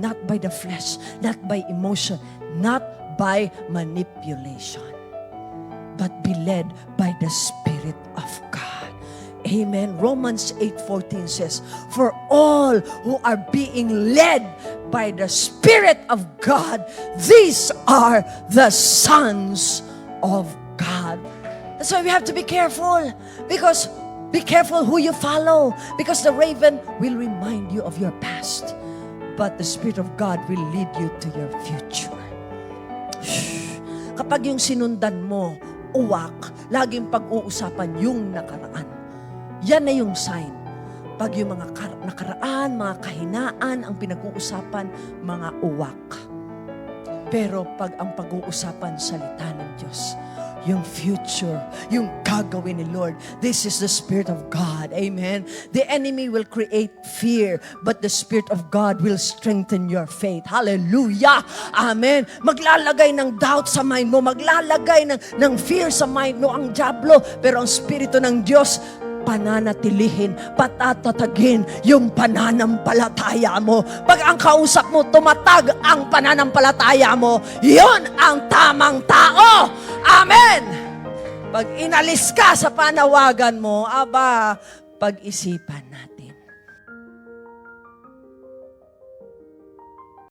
not by the flesh, not by emotion, not by manipulation, but be led by the Spirit of God. Amen. Romans 8:14 says, "For all who are being led by the Spirit of God, these are the sons of God." That's why we have to be careful because be careful who you follow because the raven will remind you of your past, but the Spirit of God will lead you to your future. Kapag yung sinundan mo, uwak, laging pag-uusapan yung nakaraan. Yan na yung sign. Pag yung mga kar- nakaraan, mga kahinaan, ang pinag-uusapan, mga uwak. Pero pag ang pag-uusapan, salita ng Diyos, yung future, yung gagawin ni Lord. This is the Spirit of God. Amen. The enemy will create fear, but the Spirit of God will strengthen your faith. Hallelujah. Amen. Maglalagay ng doubt sa mind mo, maglalagay ng, ng fear sa mind mo ang Diablo, pero ang Espiritu ng Diyos, pananatilihin, patatatagin yung pananampalataya mo. Pag ang kausap mo, tumatag ang pananampalataya mo, yon ang tamang tao. Amen! Pag inalis ka sa panawagan mo, aba, pag-isipan.